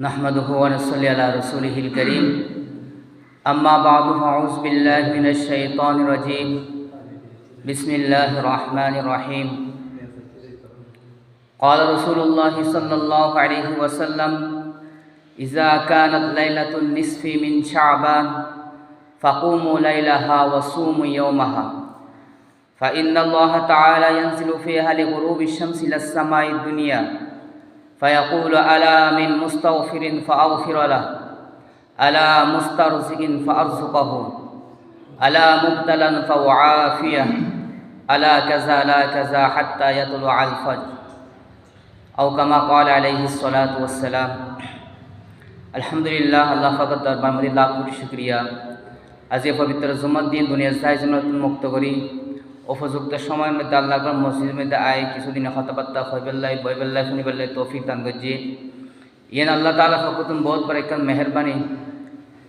نحمده ونصلي على رسوله الكريم. أما بعد فأعوذ بالله من الشيطان الرجيم. بسم الله الرحمن الرحيم. قال رسول الله صلى الله عليه وسلم إذا كانت ليلة النصف من شعبان فقوموا ليلها وصوموا يومها. فإن الله تعالى ينزل فيها لغروب الشمس إلى السماء الدنيا. فيقول ألا من مستغفر فأغفر له ألا مسترزق فأرزقه ألا مبتلا فأعافيه ألا كذا لا كذا حتى يطلع الفجر أو كما قال عليه الصلاة والسلام আলহামদুলিল্লাহ আল্লাহ ফাকর দরবার মধ্যে লাখ কোটি শুক্রিয়া আজকে পবিত্র জুমার দিন দুনিয়ার সাহায্য নতুন মুক্ত করি উপযুক্ত সময়ের মধ্যে আল্লাহ আকবর মসজিদের মধ্যে আয় কিছুদিন হতবার্তা হইবেল্লাই বইবেল্লাই শুনিবেল্লাই তৌফিক দান করছি ইয়েন আল্লাহ তালা ফকুতুন বহুত বড় একটা মেহরবানি।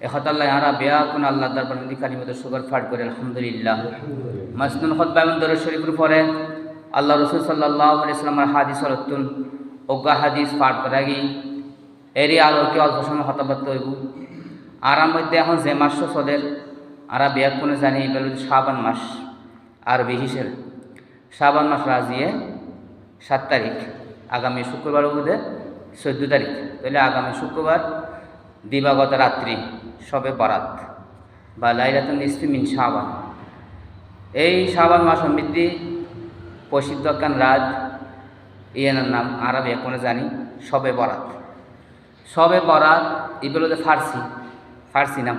এহতাল্লাহ আরা বেয়া কোন আল্লাহ দরবার মধ্যে কালী মধ্যে সুগার ফাট করে, আলহামদুলিল্লাহ। মাসনুল খতবাম দরুদ শরীফের পরে আল্লাহ রসুল সাল্লাহ ইসলামের হাদিস রতুন অজ্ঞা হাদিস পাঠ করা গিয়ে এরই আলোকে অল্প সময় হতাবার্ত হইব। আরাম মধ্যে এখন যে মাস চলের আরা বিয়াক কোনে জানি এবার শ্রাবণ মাস। আর বিহিসের শ্রাবণ মাস রাজিয়ে সাত তারিখ, আগামী শুক্রবার বুধে চোদ্দ তারিখ। তাহলে আগামী শুক্রবার দিবাগত রাত্রি সবে বরাত বা লাইলাতুন নিসফি মিন শ্রাবণ এই শ্রাবণ মাস সমৃদ্ধি প্রসিদ্ধ কান রাজ ইয়ানের নাম আরবে, এখনও জানি, সবে বরাত। সবে বরাত এগুলো ফার্সি ফার্সি নাম।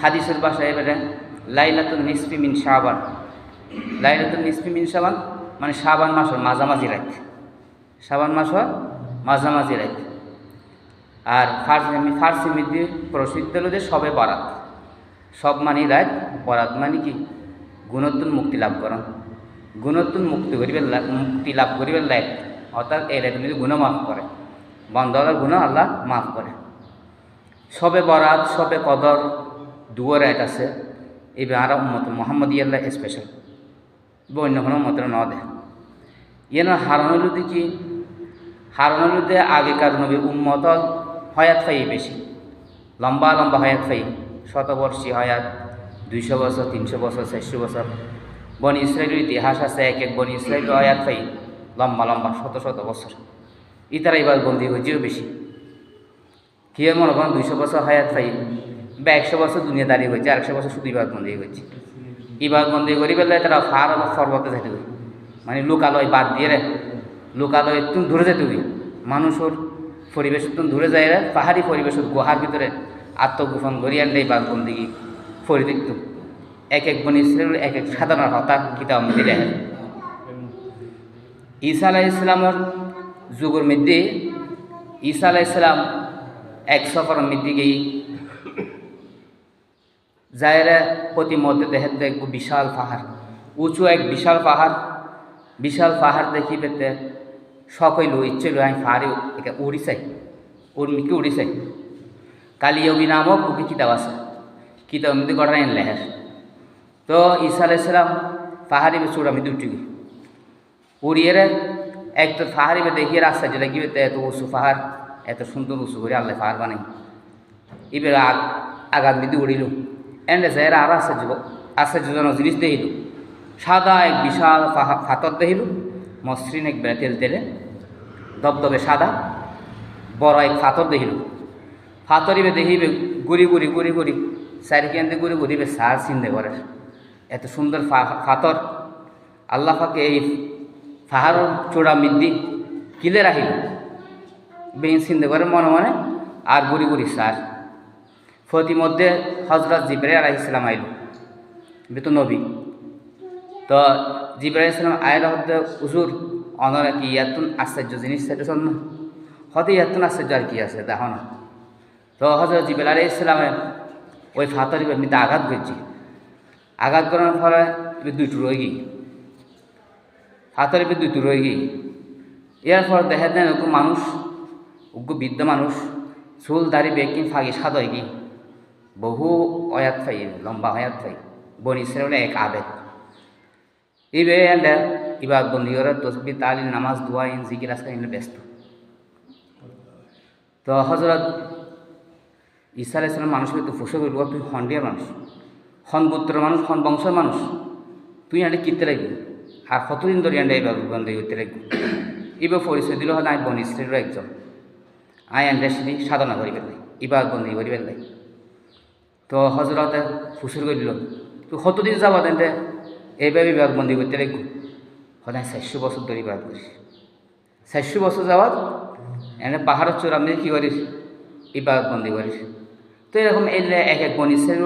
হাদিসের ভাষায় এবারে লাইলাতুল নিসফি মিন শাবান। লাইলাতুল নিসফি মিন শাবান মানে শাবান মাসের মাঝামাঝি রাত। শাবান মাসের মাঝামাঝি রাত। আর ফার্সি ফার্সি মধ্যে প্রসিদ্ধ হলো যে সবে বরাত। সব মানি রাত। বরাত মানে কি? গুণত্বন মুক্তি লাভ করেন গুণত্বন মুক্তি করিবেন মুক্তি লাভ করিবেন লাইক অর্থাৎ এই রাত মধ্যে গুণ মাফ করে। বন্ধলার গুণ আল্লাহ মাফ করে। সবে বরাত, সবে কদর দুয়ার এক আছে। আর উম্মত মোহাম্মদ ইয়াল্লাহ স্পেশাল অন্য কোনো মতের ন দে। ইয়ে না হারানুলুদি কি? হারানুলুদে আগেকার নবী উম্মত হয়াত ফাই বেশি লম্বা লম্বা হয়াত ফাই শতবর্ষী হয়াত, দুইশো বছর তিনশো বছর চারশো বছর বন ইসরায়েলের ইতিহাস আছে, এক এক বন ইসরায়েল হয়াত ফাই লম্বা লম্বা, শত শত বছর ইতারা এবার বন্দি হয়েছেও বেশি কি মনে করেন দুইশো বছর হায়াত পাই বা একশো বছর দুনিয়া দাঁড়িয়ে হয়েছে আরেকশো বছর শুধু ইবাদ বন্দি হয়েছে। ইবাদ বন্দি করি পেলে তারা ফার ফরবতে যেতে মানে লোকালয় বাদ দিয়ে রে, লোকালয় তুমি দূরে যেতে হবে মানুষের পরিবেশ তুমি দূরে যায় রে, পাহাড়ি পরিবেশের গুহার ভিতরে আত্মগোপন করি আনলে বাদ বন্দি ফরি দেখত এক এক বনি এক এক সাধারণ হতাক কিতাব মধ্যে দেখে ঈসা আলাহ ইসলামের যুগের মধ্যে, ঈসা আলাহ ইসলাম এক সফরের মধ্যে গিয়ে যায়রা প্রতি মধ্যে দেখে দেখব বিশাল পাহাড়, উঁচু এক বিশাল পাহাড় বিশাল পাহাড় দেখি পেতে সকল ইচ্ছে আমি পাহাড়ে একে উড়ি চাই উর্মিকে উড়ি চাই কালিয়বী বুকে কিতাব আছে কিতাব মধ্যে গড়াই লেহের তো ঈসা আলাইসালাম পাহাড়ি চূড়া মধ্যে উঠি উড়িয়ে এক তো পাহাড়ি বে দেখিয়ে রাস্তা যেটা কি এত উঁচু পাহাড়, এত সুন্দর উঁচু করে আল্লাহ পাহাড় বানাই। এবার আগাম দিদি উড়িল এন্ড যারা আর আশ্চর্য আশ্চর্যজনক জিনিস দেখিল। সাদা এক বিশাল ফাতর দেখিল, মসৃণ এক বেড়া তেল দবদবে সাদা, বড় এক ফাতর দেখিল। ফাতরিবে দেখিবে গুড়ি গুড়ি গুড়ি গুড়ি চারিখান গুড়ি গুড়িবে সার চিন্তে করে এত সুন্দর ফাতর আল্লাহ এই পাহাড় চূড়া মিদ্দি কিলে রাখিল বেঞ্চ চিন্তা করে মনে মনে আর গুড়ি গুড়ি সার মধ্যে হজরত জিবরাই আলাহ ইসলাম আইল বেতু নবী। তো জিবরাই ইসলাম আয়ের হতে উজুর অনর কি ইয়াতুন আশ্চর্য জিনিস সেটা না? হতে ইয়াতুন আশ্চর্য আর কি আছে দেখো না। তো হজরত জিবরাই আলাহ ইসলামের ওই ফাতর এমনিতে আঘাত করছি। আঘাত করার ফলে দুইটু রয়ে গিয়ে হাতের দুই দূর হয়ে গিয়ে এর পর দেখা দেন মানুষ, উগ্র বৃদ্ধ মানুষ, চুল দাড়ি বেকিং ফাঁকি সাদ হয়ে গিয়ে বহু অয়াত ফাই লম্বা অয়াত ফাই বনি ইসরায়েল এক আবেদ। ইবে এন্ডা ইবাদ বন্দি করে তসবি তালিল নামাজ, দোয়া, ইন, জিকির, আজকাল ব্যস্ত। তো হজরত ঈসা আলাইসালাম মানুষকে তো ফুসে করব তুই হন্ডিয়া মানুষ, হন পুত্র মানুষ, হন বংশের মানুষ। তুই আন্ডে কিনতে লাগবি? আর কতদিন ধরে আন্ডে এইবার বন্ধ করতে লাগবি? এবার পরিচয় দিল, হয়, আমি বনি শ্রেণির একজন। আই সেটি সাধনা করি পেলাই এবার বন্দি করি পেলাই তো হজরতে ফুসুর করিল তুই কতদিন যাবা তেন্তে এইভাবে বিবাদ বন্দি করতে লাগবি? সদায় চারশো বছর ধরে বিবাদ করিস চারশো বছর যাওয়ার এনে পাহাড়ের চোর আমি কী করিস? ইবাদত বন্দি করিস? তো এরকম এলে এক এক বনি বনিসের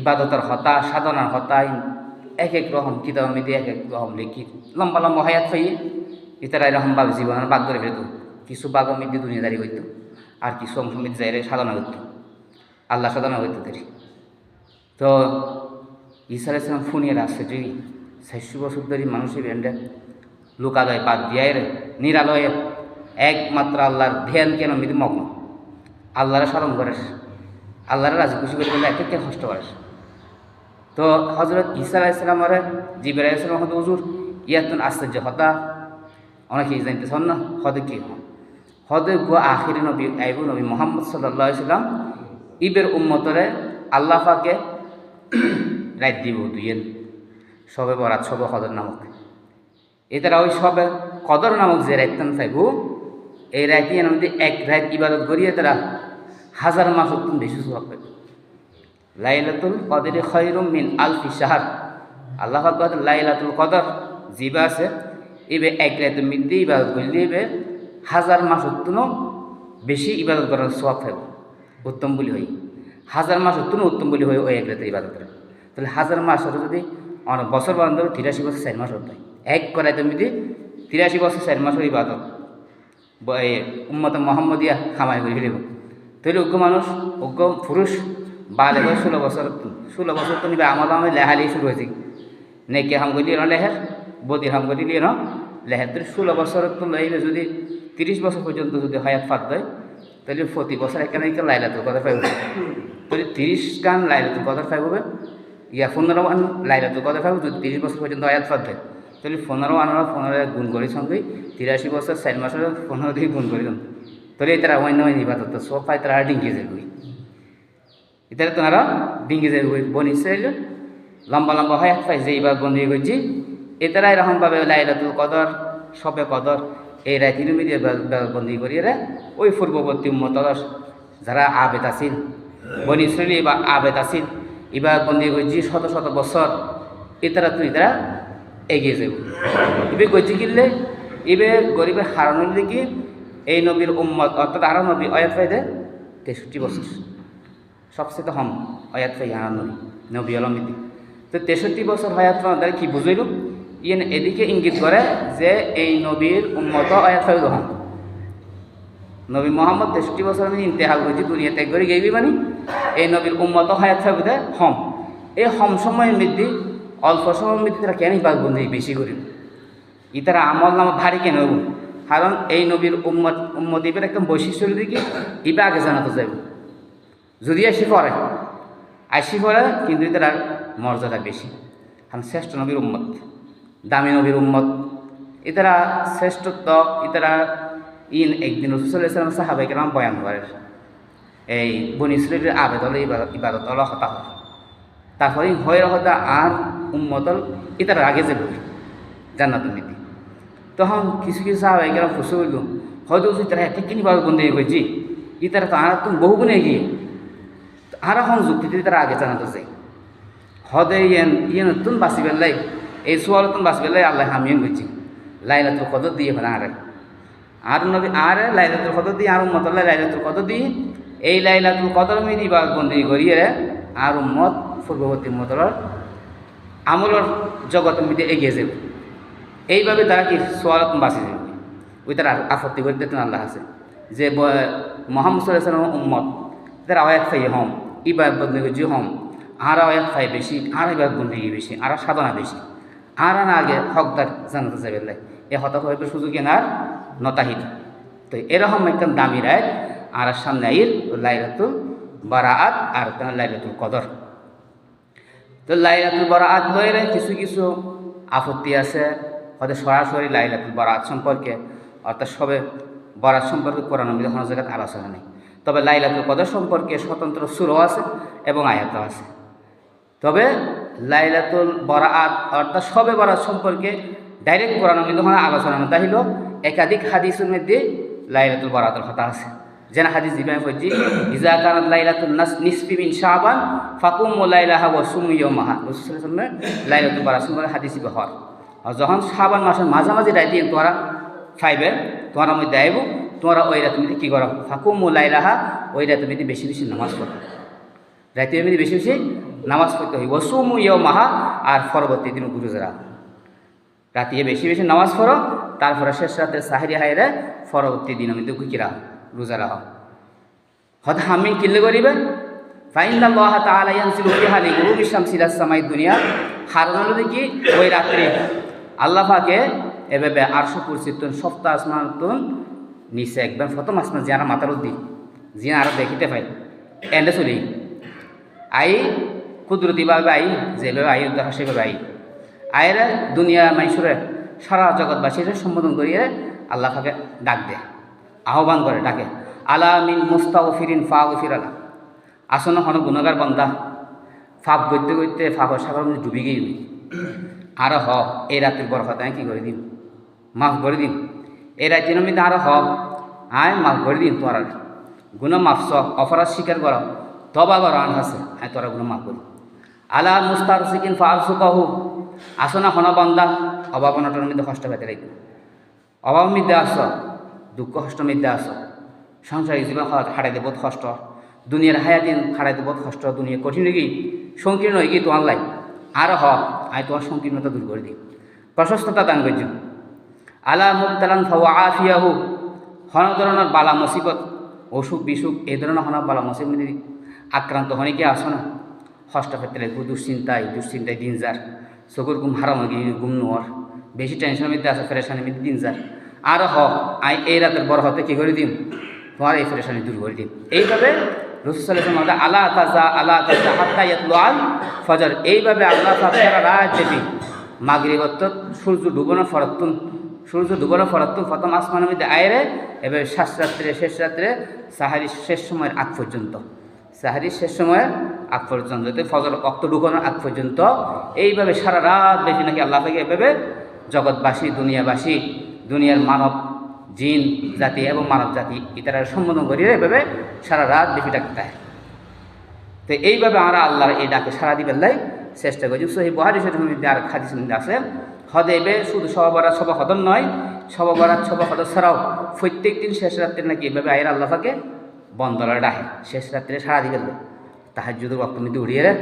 ইবাদতের হতা, সাধনার হতা, এক এক রকম কিতাব আমি দিয়ে এক এক রকম লিখি, লম্বা লম্বা হায়াত হইয়ে ইতারা এরকম ভাব জীবনের বাদ করে ফেলত। কিছু বাঘ মিদ্দি দুনিয়াদারি হইত আর কিছু অংশ মিদ্দি যাইরে সাধনা করত। আল্লাহ সাধনা করতে দেরি। তো ঈসা আলাইসলাম ফুনিয়ে আসছে যে চারশো বছর ধরে মানুষের ব্যান্ডে লোকালয় বাদ দিয়ে নিরালয়ে, একমাত্র আল্লাহর ধ্যান কেন মিদি মগ্ন? আল্লাহরে স্মরণ করিস, আল্লাহরে রাজি খুশি করে বলে একে কষ্ট করিস। তো হজরত ঈসা আলাইসালাম আরে জিবির আলাইসালাম হতে হুজুর, ইয়াতুন আশ্চর্য হতা অনেকেই জানতেছেন না, হদে কি হদে গো আখির নবী, আইবু নবী মোহাম্মদ সাল্লাহ সাল্লাম ইবের উম্মতরে আল্লাহ পাকে রাত দিব দুইয়েন সবে বরাত, সবে হদর নামক। এতারা ওই সবে কদর নামক যে রাইতান থাকব এই রাইতি মধ্যে এক রাত ইবাদত করিয়ে তারা হাজার মাস উত্তম বেশি সব পাবে লাইলাতুল কদরে খৈরুম মিন আলফি সাহার আল্লাহ আকবর লাইলাতুল কদর জিবা আছে, এবে এক রাত মধ্যে ইবাদত করলে এবে হাজার মাস উত্তম বেশি ইবাদত করার সব থাকব উত্তম বলি হই। হাজার মাস উত্তম উত্তম বলি হই ওই এক রাতে ইবাদত করে। তাহলে হাজার মাস হলে যদি অনেক বছর বান্ধব তিরাশি বছর চার মাস হতে এক করাই তুমি যদি তিরাশি বছর চার মাসের ইবাদত উম্মত মোহাম্মদিয়া খামাই করে ফেলিব। তাহলে অজ্ঞ মানুষ অজ্ঞ পুরুষ, বালে বয়স ষোলো বছর ষোলো বছর তো নিবে আমার আমি লেহালি শুরু হয়েছে। নেকি হাম করি ন লেহের বদির হাম করি ন লেহের। তো ষোলো বছর তো লইলে যদি তিরিশ বছর পর্যন্ত যদি হায়াত ফাত দেয় তাহলে প্রতি বছর এখানে একে লাইলাতুর কথা পাইব। তাহলে তিরিশ গান লাইলাতুর কথা পাইব ইয়া পনেরো গান লাইলাতুর কথা পাইব, যদি তিরিশ বছর পর্যন্ত ফাত দেয়। তাহলে পনেরো আনারা পনেরো গুণ করি সঙ্গে, তিরাশি বছর, চার মাসের পনেরো দিয়ে গুণ করি তাহলে তারা অন্য অন্য ইবাদত সব পাই তারা ডিঙ্গি যাবে এটা তারা ডিঙ্গি যাবে বনি চাইলে লম্বা লম্বা হয়, এক পাই যে ইবাদ বন্দি করছি এতারা এরকমভাবে লাইলাতুল কদর, সবে কদর এই রায় তিরুমি দিয়ে বন্দি করি রে ওই পূর্ববর্তী উম্মতর যারা আবেদ আছিল বনি শ্রেণি বা আবেদ আছিল ইবাদ বন্দি করছি শত শত বছর এতারা তুই তারা এগিয়ে যাব। ইবে গজি কিনলে ইবে গরিবের হারানোর দিকে এই নবীর উম্মত, অর্থাৎ আরও নবী অয়াত ফাইদে তেষট্টি বছর। সবচেয়ে তো হম অয়াত ফাই হারান নবী আলমিদি তো তেষট্টি বছর হয়াত দ্বারা কি বুঝাইল? ইয়ে এদিকে ইঙ্গিত করে যে এই নবীর উন্মত ফাইদ হম নবী মোহাম্মদ তেষট্টি বছর আমি ইন্তেহাল করছি দুনিয়া ত্যাগ করে গেবি মানে। এই নবীর উন্মত হায়াত ফাইদে হম। এই হম সময়ের মধ্যে, অল্প সময়ের মধ্যে তারা কেন ইবাদ বন্দি বেশি করিব ই তারা আমল নামা ভারী কেন হব? কারণ এই নবীর উম্মত উম্মত ইবের একদম বৈশিষ্ট্য দিকে ইবে আগে জানাতে যাইব। যদি আসি পড়ে আসি পড়ে কিন্তু তারা মর্যাদা বেশি। কারণ শ্রেষ্ঠ নবীর উম্মত। দামি নবীর উম্মত। এতারা শ্রেষ্ঠত্ব, ইতারা ইন একদিন রসুলাম সাহাবাই কেরাম বয়ান করে। এই বনিশ্রীর আবেদল ইবাদত হল হতা হয় তারপরে হয়ে হতা আর উম্মতল ইতারা আগে যাবে জান্নাত নীতি। তখন কিছু কিছু সাহাবাই কেরাম খুশি হইল হয়তো তারা একটা কিনি বাবু বন্ধু কইছি ইতারা তো আর তুমি বহু গুণে এগিয়ে। আর এখন যুক্তিতে তারা আগে জানাতে চাই হদে ইয়েন ইয়ে নতুন বাঁচি পেলাই এই সোয়াল নতুন বাঁচি পেলাই আল্লাহ হামিয়ে গেছি লাইলাতুল কদর দিয়ে ফেলে আর। আর নবী, আর লাইলাতুল কদর দিয়ে, আর উম্মতল্লাহ লাইলাতুল কদর দিয়ে, এই লাইলাতুল কদর মিদি বা বন্দি করিয়ে আর উম্মত পূর্ববর্তী উম্মতর আমলের জগৎ মিদি এগিয়ে যাবে। এইভাবে তারা কি সোয়ালত বাঁচি যাবে? ওই তারা আপত্তি করে দিতেন আল্লাহ আছে। যে মোহাম্মদ সাল্লাহ উম্মত, তারা আয়াত ফাই হম ইবাদ বন্দী হম আর আয়াত ফাই বেশি আর ইবাদ বন্দী বেশি আর সাধনা বেশি। আর না আগে হকদার জানাতে যাবে এ হতাশ হয়ে সুযোগ আর নতাহিত তো এরকম একদম দামি রায়, আর সামনে আইর লাইলাতুল বারাআত আর লাইলাতুল কদর। তো লাইলাতুল বারাআত লয়ের কিছু কিছু আপত্তি আছে, হয়তো সরাসরি লাইলাতুল বারাআত সম্পর্কে, অর্থাৎ সবে বরাত সম্পর্কে কোরআন মধ্যে কোনো জায়গায় আলোচনা নেই। তবে লাইলাতুল কদর সম্পর্কে স্বতন্ত্র সুরও আছে এবং আয়াতও আছে। তবে লাইলাতুল বরাত অর্থাৎ সবে বরাত সম্পর্কে ডাইরেক্ট কোরআন কিন্তু কোনো আলোচনা তাই হলো একাধিক হাদিসের মধ্যে লাইলাতুল বরাতের কথা আছে। যেন হাদিস দিবেন হচ্ছে ইজা কানাত লাইলাতুল নাস নিসফি মিন শাবান ফাকুম ও লাইলাহা ওয়া সুমি ইয়ামাহা রাসূলুল্লাহ লাইলাতুল বরাত সম্পর্কে হাদিস বহর আর যখন শাবান মাসের মাঝামাঝি রাইতে তোরা ফাইবে তোমরা মধ্যে আইব, তোমরা ওই রাত মধ্যে কী করো? ফাকুম ও লাইলাহা ওই রাত মধ্যে বেশি বেশি নামাজ পড়ো। রাতে মধ্যে বেশি বেশি নামাজ পড়তে হয়। ওসুমু ইয় মাহা আর পরবর্তী দিন গুরুজরা। রাতে বেশি বেশি নামাজ পড়ো, তারপরে শেষ রাতে সাহারি হাইরে পরবর্তী দিন মধ্যে কুকিরা রোজারা হও হত হামি কিল্লে করিবে ফাইন আল্লাহ তাআলা ইয়ানসিলু ফিহা লিগুরুবি শামসি ইলাস সামাই দুনিয়া। হারুন দেখি ওই রাত্রি আল্লাহ পাকে এভাবে আরশো কুরসিতুন সপ্তাহ আসমানুন নিচে একবার প্রথম আসমান যারা মাথার উদ্দি যিনি আরও দেখিতে পাই এন্ডে চলি। আই কুদরতিভাবে আই যেভাবে আই, উদ্ধার সেভাবে আই। আয়ের দুনিয়া মাইসুরে সারা জগৎবাসীর সম্বোধন করিয়ে আল্লাহ পাকে ডাক দেয় আহ্বান করে ডাকে, আলা মিন মুস্তাও ফিরিন ফা ফির আলা আসন্ন হন গুণগার বন্দা ফাপ গইতে গইতে ফাপর সাগর ডুবি গিয়ে আর হ, এই রাত্রির বড় কথা কি করে দিন মাফ করে দিন এই রাত্রির মধ্যে আর হ, আয় মাফ করে দিন তোর। গুণ মাফস অপরাধ স্বীকার কর। তবা কর আন আছে। আয় তোরা গুণ মাফ করি। আলা মুস্তার সিকিন ফাল সুকাহু আসনা হন বন্দা। অভাব অনটনের মধ্যে কষ্ট পেতে রাখবে অভাব মধ্যে আস, দুঃখ কষ্ট মধ্যে আস। সংসারিক জীবন হারাইতে বহুত কষ্ট। দুনিয়ার হায়াতিন হারাইতে বহুত কষ্ট। দুনিয়া কঠিন হয়ে গিয়ে সংকীর্ণ হয়ে গিয়ে তোমার লাই আর হ, আয় তোমার সংকীর্ণতা দূর করে দিই। প্রশস্ততা দান করছি আলা মুক্তালান ফাওয়া আফিয়াহু। হন ধরনের বালা মুসিবত অসুখ বিসুখ এই ধরনের হন বালা মুসিবত আক্রান্ত হনে কি? আসো না। হষ্ট ক্ষেত্রে দুশ্চিন্তায় দুশ্চিন্তায় দিন যার। চকুর ঘুম হারাম গিয়ে ঘুম নোয়ার। বেশি টেনশনের মধ্যে আছে, ফেরেশানির মধ্যে দিন যার। আর হ, আই, এই রাতের বড় হতে কী করে দিম? তোমার এই ফেরেশানি দূর করে দিন এইভাবে রসুসাল্লাম আল্লাহ তাজা আল্লাহ তাজা হাত্তা ইয়াতলো আল ফজর। এইভাবে আল্লাহ সারা রাত দেবী মাগরিবত্ত সূর্য ডুবনো ফরাত্তুন সূর্য ডুবনো ফরাত্তুন প্রথম আসমানের মধ্যে আয়রে এবার শেষ রাত্রে শেষ রাত্রে সাহারি শেষ সময়ের আগ পর্যন্ত। সাহারির শেষ সময়ের আগ পর্যন্ত ফজর অক্ত ঢুকানোর আগ পর্যন্ত এইভাবে সারা রাত বেশি নাকি আল্লাহ থেকে এভাবে জগৎবাসী, দুনিয়াবাসী, দুনিয়ার মানব জিন, জাতি এবং মানব জাতি ইতারা সম্বোধন করিয়ে এভাবে সারা রাত বেশি ডাকতে হয়। তো এইভাবে আমরা আল্লাহর এই ডাকে সারা লাই চেষ্টা করছি সহি বহারি শরীফ আর খাদিস আছে হদেবে শুধু সবাবরাত সবা হদম নয় সবাবরাত সবা হদর ছাড়াও প্রত্যেক দিন শেষ রাত্রে নাকি এভাবে আয়ের আল্লাহ আল্লাহকে বন্দলা ডাহে। শেষ রাত্রে সারা দিবেন তাহার যদি রক্ত মধ্যে উড়িয়ে রে।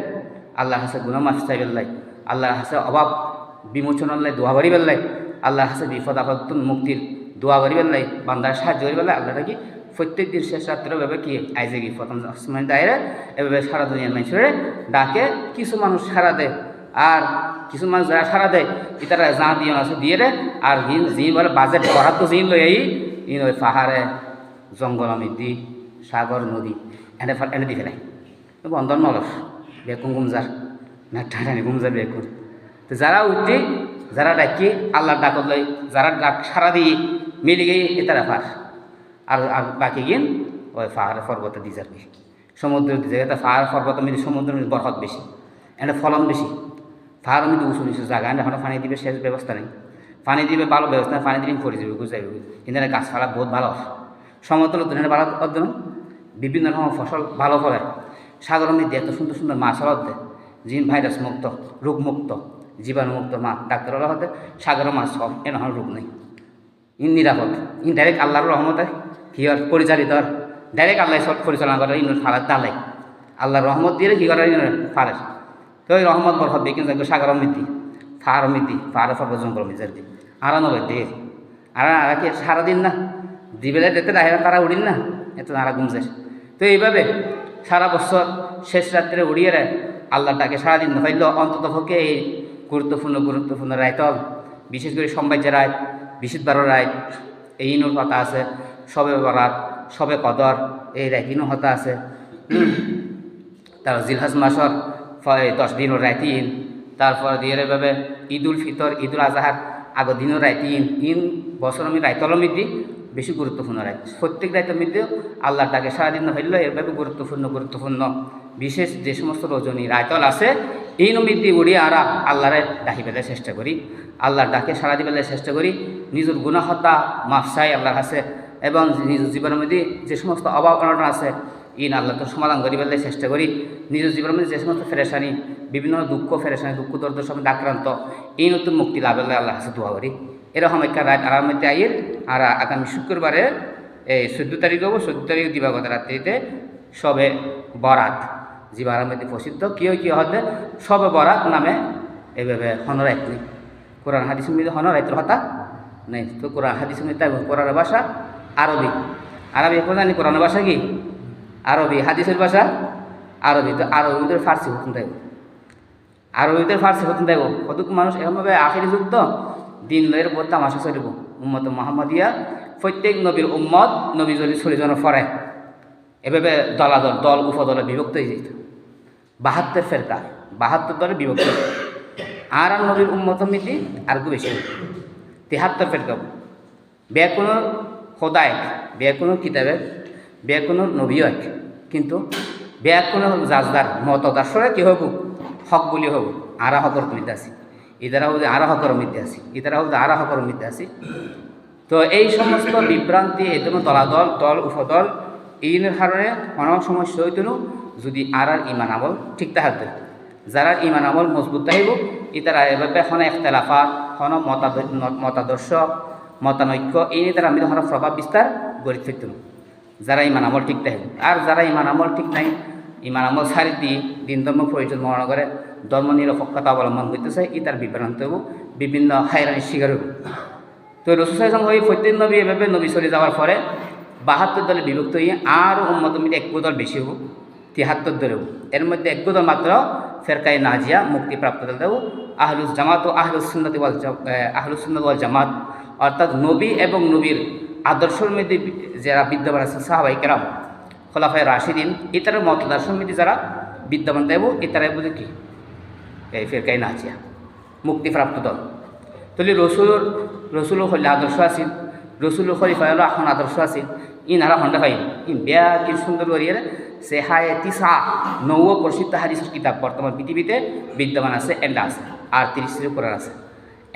আল্লাহ হাসে গুনা মাফ চাইবেন লাই। আল্লাহ হাসে অভাব, বিমোচন লাই, দোয়া করিবেন লাই। আল্লাহ হাসে বিপদ, আপদ মুক্তির দোয়া করিবেন লাই। বান্দার সাহায্য করিবেন লাই। আল্লাহ কি প্রত্যেক দিন শেষ রাত্রে এভাবে কি আইজে কি প্রথম সময় দায়ের এভাবে সারা দুনিয়ার মানুষের ডাকে কিছু মানুষ সারা দেয়। আর কিছু মানুষ যারা সারা দেয় ইতারা যা দিয়ে আছে দিয়ে রে। আর জি বলে বাজেট করার তো জিন লই ইন ওই পাহাড়ে, জঙ্গল দি। সাগর নদী, এনে এনে দি ফেলাই বন্ধন নলস বেকুম গুমজার না ঠাটানি গুমজার বেকুন তো যারা উঠতি যারা ডাকি আল্লাহর ডাকত লই যারা ডাক সারা দিয়ে মিলি গিয়ে এতারা পার আর আর বাকি গিয়ে ওই পাহাড়ে পর্বতে দিয়ে যাবে সমুদ্র দিয়ে যাবে পাহাড় পর্বত মিলে সমুদ্রের মধ্যে বরফত বেশি এটা ফলন বেশি পাহাড়ের মধ্যে উঁচু নিচু জায়গা এখন পানি দিবে শেষ ব্যবস্থা নেই। পানি দিবে ভালো ব্যবস্থা পানি দিলে পড়ে যাবে গুজ যাবে কিন্তু গাছপালা বহুত ভালো সমতল ভালো অধ্যয়ন। বিভিন্ন রকম ফসল ভালো ফলে। সাগরের মধ্যে এত সুন্দর সুন্দর মাছ হতে জিন ভাইরাস মুক্ত রোগমুক্ত জীবাণুমুক্ত মা ডাক্তাররা হতে সাগরের মাছ সব এ নহর রোগ নেই। ইন নিরাপদ, ইন ডাইরেক্ট আল্লাহর রহমতে হিয়র পরিচালিত ডাইরেক্ট আল্লাহ সব পরিচালনা করে ইন ফালার দালাই আল্লাহর রহমত দিয়ে কি করে ফারে তো ওই রহমত বরফত দিয়ে কিন্তু সাগর মৃত্যু ফার মৃত্যু ফার ফর্ব জঙ্গল মিজার দি আর নবে দে আর আর কি সারাদিন না? দিবেলে দেখতে দেখে তারা উড়িল না? এত তারা গুমছে তো এইভাবে সারা বছর শেষ রাত্রে উড়িয়ে রে আল্লাহ ডাকে সারাদিন হইল অন্তত পক্ষে এই গুরুত্বপূর্ণ গুরুত্বপূর্ণ রায়তল বিশেষ করে সম্বাজ্য রায়, বিশুদ্ধ বারো রায়, এই ইনুর কথা আছে, সবে বরাত, সবে কদর, এই রায়তিনও হতা আছে। তার জিলহাজ মাসর দশ দিনও রায়তিন তারপর দিয়ে এভাবে ঈদ উল ফিতর ঈদ উল আজহার, আগর দিনও রায়তিন ইন বছর আমি রায়তল মিদি বেশি গুরুত্বপূর্ণ রায়। প্রত্যেক রায়তের মধ্যে আল্লাহ ডাকে সারাদিন হইল এভাবে গুরুত্বপূর্ণ গুরুত্বপূর্ণ, বিশেষ যে সমস্ত রজনী রায়তল আছে, এই নমিতি উড়িয়ে আরা আল্লাহরে ডাকি পেলে চেষ্টা করি। আল্লাহর ডাকে সারা দিবেলে চেষ্টা করি, নিজের গুণাহতা মাফসাই আল্লাহর কাছে এবং নিজের জীবনের মধ্যে যে সমস্ত অভাব অনটন আছে ইন আল্লাহ সমাধান করি পেলে চেষ্টা করি। নিজের জীবনের মধ্যে যে সমস্ত ফেরেশানি, বিভিন্ন দুঃখ ফেরেশানি, দুঃখ দর্দ সঙ্গে আক্রান্ত, এই নতুন মুক্তি লাভের আল্লাহ কাছে দোয়া করি। এরকম একটা রাত আরার মধ্যে আইয়ের আর আগামী শুক্রবারে এই চোদ্দ তারিখ হব, চোদ্দ তারিখ দিবাগত রাত্রিতে সবে বরাত। জীবার মধ্যে প্রসিদ্ধ কেউ কেউ হতে? সবে বরাত নামে এভাবে হনরাইত নেই। কোরআন, হাদিস হনরাইতের হতা নেই। তো কোরআন, হাদিস মধ্যে কোরআনের ভাষা আরবি। আরবি এখন জানি কোরআনের ভাষা কি? আরবি, হাদিসের ভাষা আরবি, তো আরবিদের ফার্সি হতুন থাকবে আরবিদের ফার্সি হতুন থাকব কতক মানুষ এরকমভাবে আখেরি যুগ তো দিন লয়ের উপর তামাশা চলিব। উম্মত মোহাম্মদিয়া, প্রত্যেক নবীর উম্মত নবী যদি চল্লিশজনের ফরে এভাবে দলাদল, দল উপদলে বিভক্ত হয়ে যেত। বাহাত্তর ফেরকা, বাহাত্তর দলে বিভক্ত। আর আর নবীর উম্মত মিতি আর একটু বেশি। তিহাত্তর ফেরকা। বে কোনো খোদায় বে কোনো কিতাবে বে কোনো নবীও এক। কিন্তু বে কোনো জাজদার মতদাসরে কি হব? হক বলি হব। আরা হকর মিতে আছি। ইদারা হচ্ছে আরা হকর মিতে আছি। ইদারা হচ্ছে আরা হকর মিতে আছি। তো এই সমস্ত বিভ্রান্তি এজন্য দলাদল দল উপদল এই কারণে অনেক সমস্যা হইতেন যদি আর আর ইমান আমল, ঠিক থাকবে যারা ইমান আমল মজবুত থাকিব ইতারা এভাবে এখন একতলাফা হন মতাদর্শ মতানৈক্য, এই তারা আমি তখন প্রভাব বিস্তার গড়ি থাকতেন যারা ইমান আমল ঠিক থাকে আর যারা ইমান আমল ঠিক নাই ইমান আমল ছাড়ি দিয়ে দিন ধর্ম প্রয়োজন মনে করে ধর্ম নিরপেক্ষতা অবলম্বন করতেছে ই তার বিভ্রান্ত বিভিন্ন হাইরানির শিকার হব। তো রসুসাইসম ওই প্রত্যেক নবী এভাবে নবী চলে যাওয়ার পরে বাহাত্তর দলে বিভক্ত হয়ে আরও উন্মত মিলে এক দল বেশি হব তিয়াত্তর দলে হব। এর মধ্যে এক দল মাত্র ফেরকাই নাজিয়া মুক্তিপ্রাপ্ত দল দেব আহলুস জামাত ও আহলুস সুন্নতি ওয়াল জা- এ, আহলুস সুন্নত ওয়াল জামাত। অর্থাৎ নবী এবং নবীর আদর্শের মধ্যে যারা বিদ্যমান আছে সাহাবাই কেরাম, খোলাফায় রাশিদিন ইতার মতদার্শের মধ্যে যারা বিদ্যমান দেব ইতারাই বুঝে কি? এই ফেরকাই নাজিয়া মুক্তিপ্রাপ্ত দল। তাহলে রসুল রসুল হলে আদর্শ আছিল রসুল খলিফা হলো এখন আদর্শ আছিল ইনারা হন্ডা পাই ইন বেয়া কি সুন্দর করিয়ে সে হায় তিসা নৌ প্রসিদ্ধ হাদিসের কিতাব বর্তমান পৃথিবীতে বিদ্যমান আছে, এন্ডা আছে, আর তিরিশের কোরআন আছে,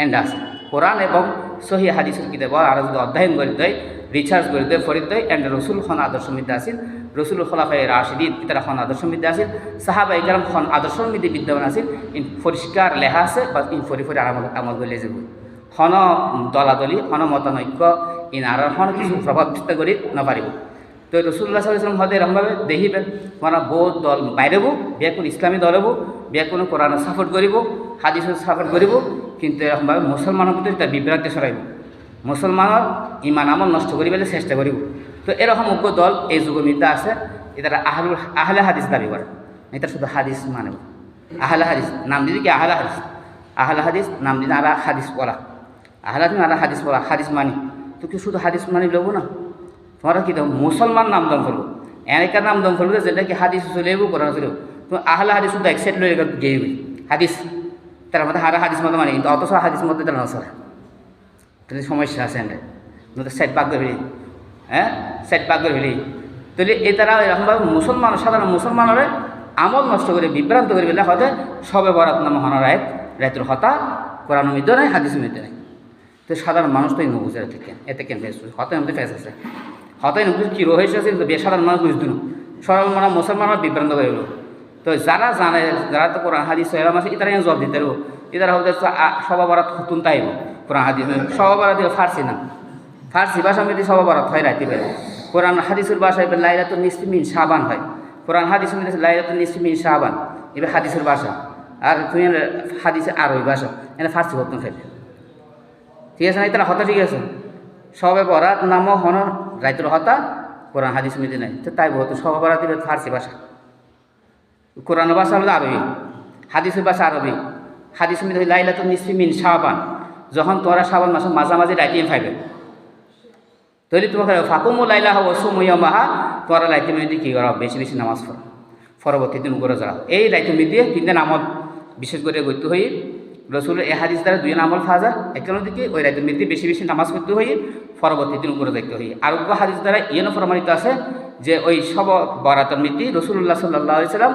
এন্ডা আছে। কোরআন এবং সহি হাদিসের কিতাব আর অধ্যয়ন করে দেয় রিসার্চ করে দেয় ফরিদ দেয় এন্ড রসুল খন আদর্শ মধ্যে আছিল রসুল খলাফাই রাশিদিন তারা খন আদর্শ মধ্যে আছিল সাহাবা ইকরাম খন আদর্শের মধ্যে বিদ্যমান আছিল ইন পরিষ্কার লেখা আছে বা ইন ফরি ফরি আমল আমল করলে যাব। হন দলাদলি হন মতানৈক্য ইন আর হন কিছু প্রভাব বিস্তার করি নপারিব। তো রসুল্লাহ সাল্লাম হদে এরকমভাবে দেখিবেন মানে বহুত দল বাইরেব বিয়া কোনো ইসলামী দল হব বিয়া কোনো কোরআন সাপোর্ট করিব, হাদিস সাপোর্ট করিব, কিন্তু এরকমভাবে মুসলমানের প্রতি তার বিভ্রান্তি সরাইব মুসলমানের ইমান আমল নষ্ট করিবলৈ চেষ্টা করিব। তো এরকম উগ্র দল এই যুগের মধ্যে আছে এটারা আহলুল আহলে হাদিস দাবি করে। এটা শুধু হাদিস মানব আহলে হাদিস নাম দিদি কি আহলে হাদিস? আহলে হাদিস নাম দিদি আর হাদিস পড়া আহলে তুমি আর হাদিস পড়া হাদিস মানি। তো কি শুধু হাদিস মানি লব না? তোমরা কি দাও মুসলমান নাম দম করব এনেকা নাম দম করব যেটা কি হাদিস চলেব কোরআন চলেব তুমি আহলে হাদিস শুধু এক সাইড লয়ে গেয়ে হাদিস তার মধ্যে হারা হাদিস মতো মানে কিন্তু অথচ হাদিস মধ্যে তারা নচলে তাহলে সমস্যা আছে এনে নতুন সাইড বাগ করে ফেলি হ্যাঁ সাইড বাগ করে ফেলি তাহলে এ তারা এরকমভাবে মুসলমান সাধারণ মুসলমানের আমল নষ্ট করে বিভ্রান্ত করে ফেলে হতে সবে বরাত নাম হন রায় রায়তুর হতা কোরআন মধ্যে নাই হাদিস মধ্যে নাই তো সাধারণ মানুষ তো এই নবুঝে থেকে এতে কেন ফেস হতাই মধ্যে ফেস আছে হতাই নবুঝ কী রয়েছে আছে কিন্তু সাধারণ মানুষ বুঝতো সরল মানে মুসলমানরা বিভ্রান্ত করে তো যারা জানে, যারা তো কোরআন, হাদিস সহেরাম আছে ইতারা জবাব দিতে পারব। ইতারা হতে সবা বরাত হতুন তাইব কোরআন, হাদিস সবা বরাত দিল ফার্সি না। ফার্সি ভাষা মধ্যে সবা বরাত হয় রাইতে পারে কোরআন, হাদিসের ভাষায় এবার লাইলাতুল নিসমিন সাবান হয়। কোরআন হাদিসের মধ্যে লাইলাতুল নিসমিন সাবান এবার হাদিসের ভাষা। আর তুমি হাদিসে আরবি ভাষা। এনে ফার্সি হতুন খাইবে ঠিক আছে না? তারা হতা ঠিক আছে? সবে বরাত নাম হন রাইতুল হতা, কোরআন, হাদিস মিদি নাই। তো তাই বহুত সবে বরাত দিবে ফার্সি ভাষা। কোরআন ভাষা হলো আরবি, হাদিসের ভাষা আরবি। হাদিস মিদি লাইলাত নিসমিন সাবান যখন তোরা সাবান মাসে মাঝামাঝি রাইটিয়ে ফাইবে। তৈরি তোমাকে ফাকুমু লাইলা হব সুমইয়া মাহা তোরা লাইতে মিদি কী করা? বেশি বেশি নামাজ পড়া। পরবর্তী দিন উপরে যারা এই রাইতে মিদিয়ে তিনটা নামত বিশেষ করে গত্য হয়ে। রসুল এ হাদিস দ্বারা দুই আমল ফাজা একজন দিকে ওই রাতের মধ্যে বেশি বেশি নামাজ পড়তে হই পরবর্তী দিন উপরে দেখতে হই আর হাদিস দ্বারা ইয়েনও প্রমাণিত আছে যে ওই সব বরাতর মৃত্যু রসুল্লাহ সাল্লাহ সাল্লাম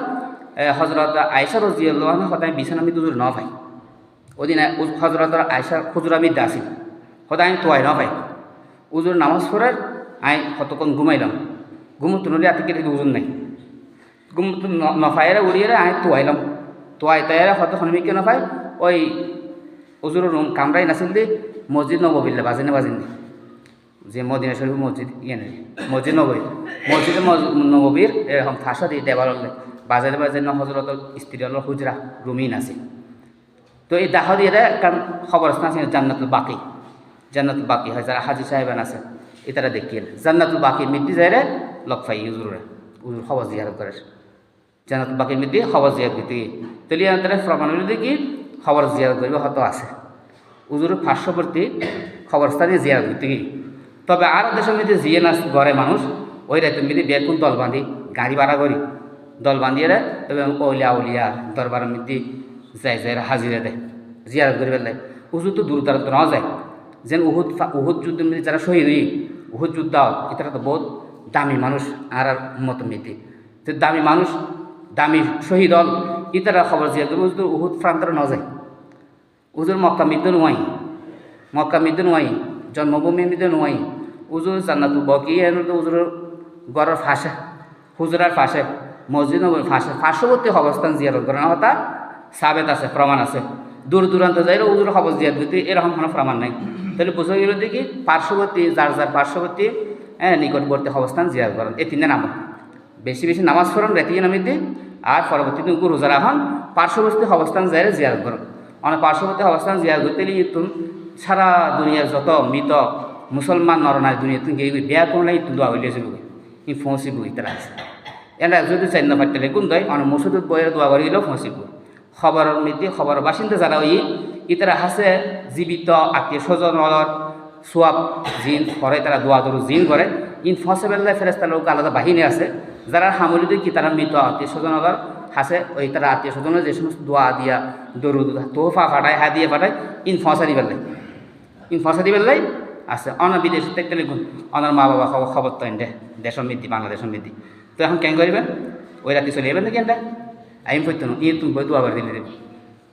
হজরত আয়সা রজিয়াল্লাহ সদায় বিছানা মৃত্যু ন পাই ওদিন হজরত আয়সা খুচরা মৃত্যু আসিল সদায় আমি তোয়াই ন পাই উজুর নামাজ পড়ার আই কতক্ষণ ঘুমাইলাম। ঘুমতো নদী আতি কেটে ওজন নাই। ঘুমতো নফাইরা উড়িয়ে আই তোয়াইলাম। তোয়াই তাইরা হয়তো সন্মিকে নফাই ওই উজুর রুম কামরাই নাছিল দি, মসজিদ নববিল্লা বাজেনে বাজেনি যে মদিনা শরীফ মসজিদ ইয়ে নেই, মসজিদ নবী, মসজিদ নববীর এরকম ফাঁসা দিয়ে দেবার বাজারে বাজারে হজরত স্ত্রী হল হুজরা, রুমিন আছে। তো এই দাহ দিয়ে কারণ খবর আছে জান্নাতুল বাকি জান্নাতুল বাকি হয়, যারা হাজি সাহেবান আছে এটারা দেখিয়ে জান্নাতুল বাকি মৃত্যু যায় রে, লক পাই উজুরে উজুর খবর জিয়ারত করে। জান্নাতুল বাকির মৃত্যু খবর জিয়ারত করতে গিয়ে তাহলে তারা প্রমাণ হইলে কি, খবর জিয়ারত করবে হয়তো আছে। উজুর পার্শ্ববর্তী খবরস্থানে জিয়ারত করতে গিয়ে তবে আর দেশের মধ্যে জিয়ে না ঘরে মানুষ ওই রাতের মধ্যে বেকুন দল বাঁধি, গাড়ি ভাড়া করি, দল বাঁধিয়ে এবং ওলিয়া উলিয়া দরবার মধ্যে যায় যায় হাজিরা দেয়, জিয়ারত করি পেলাই উজু তো দূর দূরান্ত নেওয়া যায়। যেন উহুদ উহুদ যুদ্ধের মধ্যে যারা শহীদ হই, উহুদ যুদ্ধ এটা তো বহুত দামি মানুষ আর আর মত মৃত্যু তো দামি মানুষ, দামি শহীদ হল ইতারা খবর জিয়া করব উজুর উহুদ প্রান্তরে ন যায়। উজুর মক্কা মৃত্যু নোয়াই মক্কা মৃত্যু নোয়াই জন্মভূমি মৃত্যু নোয়াই উজুর জান্নাত, বকি এনে উজুর গড়ের ফাঁসে, হুজুরার ফাঁসে, মসজিদ নবীর ফাঁসে পার্শ্ববর্তী অবস্থান জিয়ারত করার কথা সাবেত আছে, প্রমাণ আছে। দূর দূরান্ত যাইলে উজুর খবর জিয়াদ দিতে এরকম কোনো প্রমাণ নাই। তাহলে বোঝা গেল দেখি পার্শ্ববর্তী, যার যার পার্শ্ববর্তী হ্যাঁ নিকটবর্তী অবস্থান জিয়াদ করেন। এই তিনটে নাম। বেশি বেশি নামাজ পড়েন রেতিয়ে নামিতে, আর পরবর্তী দিন রোজা রাখন, পার্শ্ববর্তী অবস্থান যাইলে জিয়াদ করেন। অনেক পার্শ্ববর্তী অবস্থান জিয়াদ করতে তুমি সারা দুনিয়ার যত মৃত মুসলমান নরনারী দুনিয়া তুমি গিয়ে বিয়া করলে দোয়া হইলে যাবি ই ফসিব ইতারা আছে। এটা যদি চাই না পারতে কোন দয় অনেক মসুদত বইয়ের দোয়া করে গেলেও ফসিব। খবরের মধ্যে খবরের বাসিন্দা যারা ওই ইতারা হাসে জীবিত, আত্মীয় স্বজন সোয়াব, জিন করে তারা দোয়া দরু জিন করে। ইন ফসেবেল্লা ফেরেস্তা লোক আলাদা বাহিনী আছে। যারা হামলিতে কি তারা মৃত, আত্মীয় স্বজন হাসে ওই তারা আত্মীয় স্বজনের যে সমস্ত দোয়া দিয়া দরু, তোহফা ফাটায় হা দিয়ে ফাটায়, ইন ফসা দিবেন ইন ফসা দিবেন আছে। অন্য বিদেশ দেখতে লিখুন অনার মা বাবা খবর খবর তো এনে দেশের মৃদ্ধি বাংলাদেশের মৃদ্ধি তো এখন কেন করবেন? ওই রাতে চলে যাবেন নাকি এটা আমি পড়তো না ইয়ে তুমি বই দোয়া করে দিলে দেবে।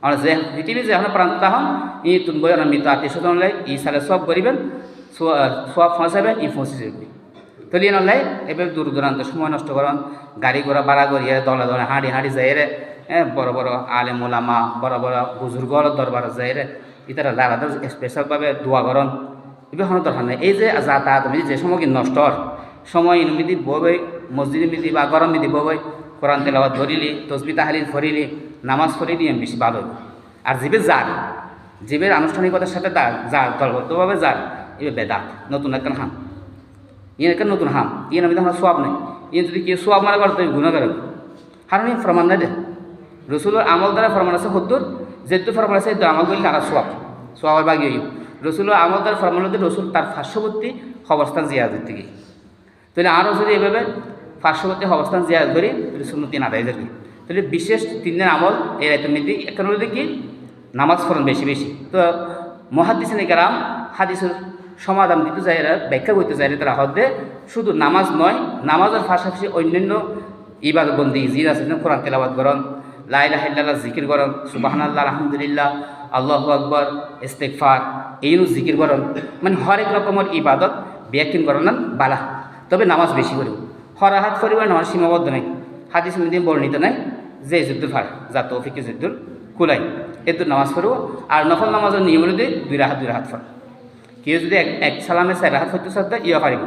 আর যে পৃথিবী যে এখন প্রান্ত হন ই তুমি বই অনার মৃত আত্মীয় স্বজন লাই ই সালে সব করিবেন। সব ফসাবেন ই ফসি যাবে। তলিয়ে নলাই এবার দূর দূরান্ত সময় নষ্ট করেন। গাড়ি ঘোড়া ভাড়া করিয়ে দলে দলে হাঁড়ি হাঁড়ি যাই রে। হ্যাঁ বড় বড় আলে মোলামা বড় বড় বুজুর্গ দরবার যাই রে। ইতারা আলাদা স্পেশালভাবে দোয়া করেন। কোনো দরকার নেই এই যে যাতায়াত আমি যে সময় কি নষ্ট সময় ইনুমিদি বই মসজিদ মিদি বা গরম মিদি বই কোরআন তেলাওয়াত ধরিলি তসবি তাহালিল ফরিলি নামাজ ফরিলি আমি বেশি ভালো আর জীবের যার জীবের আনুষ্ঠানিকতার সাথে তার যার দলবদ্ধভাবে যার এবার বেদাত, নতুন একটা হাম। ইয়ে একটা নতুন হাম। ইয়ে আমি তখন সোয়াব নেই। ইয়ে যদি কেউ সোয়াব মারা করে তুমি গুণা করে কারণ এই ফরমান নাই দে। রসুলের আমল দ্বারা ফরমান আছে সত্তর যেহেতু ফরমান আছে আমল করলে তারা সোয়াব সোয়াবের বাগিয়ে রসুল ফরমান হতে রসুল তার পার্শ্ববর্তী অবস্থান জিয়াদের থেকে তাহলে আরও যদি এভাবে পার্শ্ববর্তী অবস্থান জিয়াদ করি, তাহলে সুন্নতি আদায় তাহলে বিশেষ তিন দিন আমল এই রায়তের একটা হলো কি নামাজ ফরন বেশি বেশি। তো মহাদিসিনে গ্রাম হাদিসের সমাধান দিতে চাই এরা, ব্যাখ্যা করতে চাই তারা হদে, শুধু নামাজ নয়, নামাজের পাশাপাশি অন্যান্য ইবাদ বন্দি জির আছে কোরআন তেলাবাদ করন লাইলা হাল্লাহ জিকির করন সুবাহান আল্লাহ আলহামদুলিল্লাহ আল্লাহ আকবর ইস্তেকফার এইনু জিকির করন। মানে হরেক রকমের ইবাদত ব্যাখ্যান করন বালা। তবে নামাজ বেশি করব হরাহাত করিবার নামাজ সীমাবদ্ধ নাই হাদিস মধ্যে বর্ণিত নাই যে যুদ্ধুর ফার যা তৌফিকে যুদ্ধুর কুলাই এত নামাজ পড়ব আর নফল নামাজের নিয়ম অনুযায়ী দুই রাহাত দুই রাহাত ফর কেউ যদি এক এক সালামে চার রাহাত হইতে সাথে ইয়া পারিব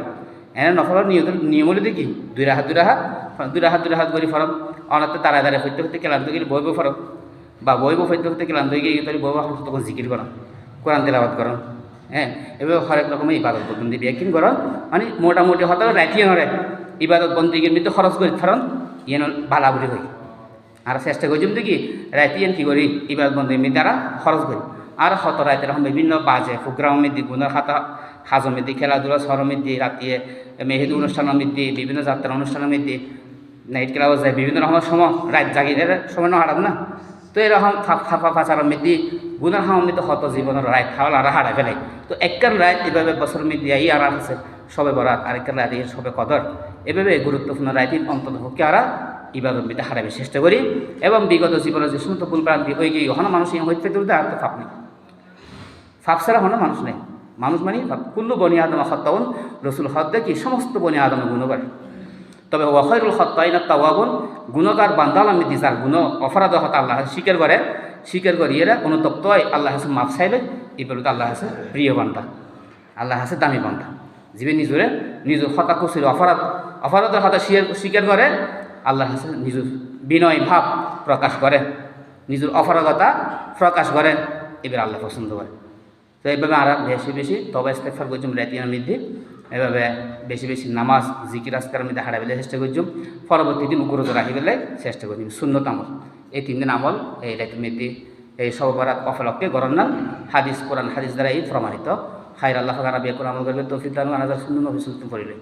এনে নফলের নিয়ম অনুযায়ী কি? দুই রাহাত দুই রাহাত দুই রাহাত দুই রাহাত করি ফরম অনাতে তারা দাঁড়ে হইতে হইতে ক্লান্ত গেলে বইব ফরম বা বইব হইতে হইতে ক্লান্ত গিয়ে তাহলে বইব তখন জিকির করেন, কোরআন তেলাবাদ করেন হ্যাঁ? এবার হরেক রকমের ইবাদত বন্দি ব্যাকিং করেন মানে মোটামুটি হয়তো রাখিয়ে নরে ইবাদত বন্দিগির মধ্যে খরচ করে ধরন ইয়েন বালাবুলি হই। আর চেষ্টা করছিলাম দেখি রাইতিয়ান কী করি, ইবাদত বন্দির মধ্যে তারা খরচ করি। আর হত রাইতে এরকম বিভিন্ন বাজে প্রোগ্রাম মধ্যে গুণের খাতা হাজর মধ্যে খেলাধুলা সর মধ্যে রাতিয়ে মেহেদি অনুষ্ঠানের মধ্যে বিভিন্ন যাত্রা অনুষ্ঠানের মধ্যে নাইট ক্লাব যায়, বিভিন্ন রকমের সময়, রাত জাগিয়ে সময় না হারাত না? তো এরকম ফাঁপা ফাঁচার মধ্যে গুণার হামনি তো হত জীবনের রায় খাওয়াল আর হারাই ফেলে। তো একখান রায় এভাবে বছর মিডিয়া ই আর আছে, সবে বরাত আরেকখান রায় দিয়ে সবে কদর এভাবে গুরুত্বপূর্ণ রায়টির অন্তত হকে আর ইবাদত বিদ্যা হারাবে চেষ্টা করি এবং বিগত জীবনের যে সমস্ত ভুল ভ্রান্তি হয়ে গিয়ে হন মানুষ হইতে তুলতে আর তো ফাপ নেই। ফাপ ছাড়া হনো মানুষ নেই। মানুষ মানে কুল্লু বনি আদম হত্যাউন রসুল হদ্দে কি সমস্ত বনি আদম গুণ করে তবে ওয়াফাইরুল হত্যাইনা তাওয়াবুন গুণগার বান্দাল আমি দিসার গুণ অপরাধ হতা আল্লাহ স্বীকার করে, স্বীকার করি এরা কোনো তপ্ত হয় আল্লাহ হাসে মাফ চাইলে এই বলতে আল্লাহ হাসে প্রিয় বান্দা, আল্লাহ হাসে দামি বান্দা। যিনি নিজরে নিজের হতা কুসির অপরাধ অপরাধের হতা স্বীকার করে, আল্লাহ হাসে নিজের বিনয় ভাব প্রকাশ করে, নিজের অপরাধতা প্রকাশ করে, এবার আল্লাহ পছন্দ করে। তো এইভাবে আর বেশি বেশি তবে ইস্তেফার করছুম রেতিয়ার মধ্যে এভাবে বেশি বেশি নামাজ, জিকির, আজকার মধ্যে হারাইলে চেষ্টা করছুম পরবর্তী দিন উগ্রত রাখি পেলে চেষ্টা করছুম শূন্যত আমল। এই তিন দিন আমল, এই মধ্যে এই সবরাত অফলককে গরম নাম হাদিস, কোরআন, হাদিস দ্বারা এই প্রমাণিত। খাইর আল্লাহ রাবিয়া কোরআন আমল করবে, তৌফিক দান আনাজার শূন্য নভিসুল করিলে